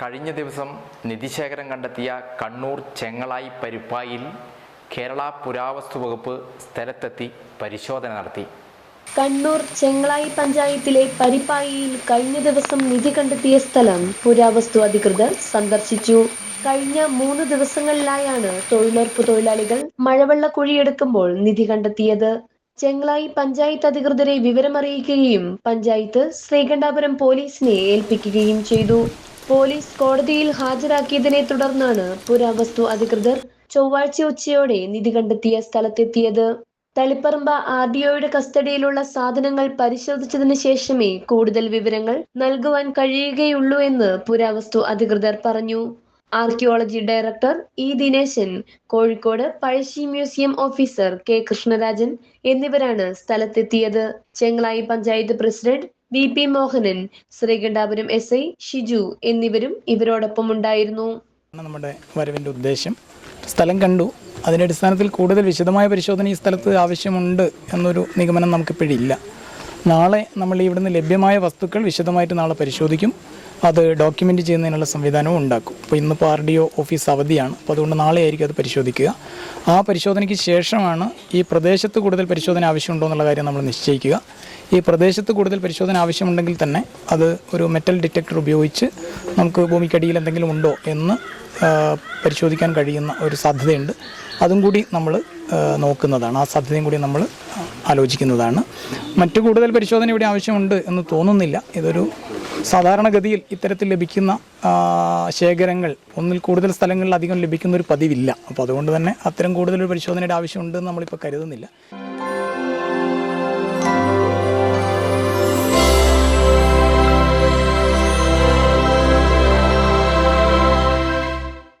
കഴിഞ്ഞ ദിവസം നിധിശേഖരം കണ്ടെത്തിയ കണ്ണൂർ ചെങ്ങളായി പരിപ്പായിൽ കേരള പുരാവസ്തു വകുപ്പ് സ്ഥലത്തെത്തി പരിശോധന നടത്തി. കണ്ണൂർ ചെങ്ങളായി പഞ്ചായത്തിലെ പരിപ്പായിയിൽ കഴിഞ്ഞ ദിവസം നിധി കണ്ടെത്തിയ സ്ഥലം പുരാവസ്തു അധികൃതർ സന്ദർശിച്ചു. കഴിഞ്ഞ മൂന്ന് ദിവസങ്ങളിലായാണ് തൊഴിലുറപ്പ് തൊഴിലാളികൾ മഴവെള്ള കുഴിയെടുക്കുമ്പോൾ നിധി കണ്ടെത്തിയത്. ചെങ്ങളായി പഞ്ചായത്ത് അധികൃതരെ വിവരമറിയിക്കുകയും പഞ്ചായത്ത് ശ്രീകണ്ഠാപുരം പോലീസിനെ ഏൽപ്പിക്കുകയും ചെയ്തു. പോലീസ് കോടതിയിൽ ഹാജരാക്കിയതിനെ തുടർന്നാണ് പുരാവസ്തു അധികൃതർ ചൊവ്വാഴ്ച ഉച്ചയോടെ നിധി കണ്ടെത്തിയ സ്ഥലത്തെത്തിയത്. തളിപ്പറമ്പ ആർ ഡി ഒയുടെ കസ്റ്റഡിയിലുള്ള സാധനങ്ങൾ പരിശോധിച്ചതിന് ശേഷമേ കൂടുതൽ വിവരങ്ങൾ നൽകുവാൻ കഴിയുകയുള്ളൂ എന്ന് പുരാവസ്തു അധികൃതർ പറഞ്ഞു. Archaeology director E Dineshan Kozhikode Pazhassi museum officer K Krishnarajan എന്നിവരാണ് സ്ഥലത്തെത്തിയത്. Chengalayi panchayat president V P Mohanan Sreekandapuram S I Shiju എന്നിവരും ഇവരോടൊപ്പം ഉണ്ടായിരുന്നു. നമ്മുടെ വരവിന്റെ ഉദ്ദേശം. സ്ഥലം കണ്ടു. അതിന്റെ അടിസ്ഥാനത്തിൽ കൂടുതൽ വിശദമായ പരിശോധന ഈ സ്ഥലത്ത് ആവശ്യമുണ്ട് എന്നൊരു നിഗമനം നമുക്കിപ്പോഴില്ല. നാളെ നമ്മൾ ഇവിടുന്ന് ലഭ്യമായ വസ്തുക്കൾ വിശദമായിട്ട് നാളെ പരിശോധിക്കും. അത് ഡോക്യുമെന്റ് ചെയ്യുന്നതിനുള്ള സംവിധാനവും ഉണ്ടാക്കും. അപ്പോൾ ഇന്നിപ്പോൾ ആർ ഡി ഒ ഓഫീസ് അവധിയാണ്. അപ്പോൾ അതുകൊണ്ട് നാളെ ആയിരിക്കും അത് പരിശോധിക്കുക. ആ പരിശോധനയ്ക്ക് ശേഷമാണ് ഈ പ്രദേശത്ത് കൂടുതൽ പരിശോധന ആവശ്യമുണ്ടോ എന്നുള്ള കാര്യം നമ്മൾ നിശ്ചയിക്കുക. ഈ പ്രദേശത്ത് കൂടുതൽ പരിശോധന ആവശ്യമുണ്ടെങ്കിൽ തന്നെ അത് ഒരു മെറ്റൽ ഡിറ്റക്ടർ ഉപയോഗിച്ച് നമുക്ക് ഭൂമിക്കടിയിൽ എന്തെങ്കിലും ഉണ്ടോ എന്ന് പരിശോധിക്കാൻ കഴിയുന്ന ഒരു സാധ്യതയുണ്ട്. അതും കൂടി നമ്മൾ നോക്കുന്നതാണ്. ആ സാധ്യതയും കൂടി നമ്മൾ ആലോചിക്കുന്നതാണ്. മറ്റു കൂടുതൽ പരിശോധന ഇവിടെ ആവശ്യമുണ്ട് എന്ന് തോന്നുന്നില്ല. ഇതൊരു സാധാരണഗതിയിൽ ഇത്തരത്തിൽ ലഭിക്കുന്ന ശേഖരങ്ങൾ ഒന്നിൽ കൂടുതൽ സ്ഥലങ്ങളിൽ അധികം ലഭിക്കുന്ന ഒരു പതിവില്ല. അപ്പോൾ അതുകൊണ്ട് തന്നെ അത്തരം കൂടുതൽ ഒരു പരിശോധനയുടെ ആവശ്യമുണ്ട് എന്ന് നമ്മളിപ്പോൾ കരുതുന്നില്ല.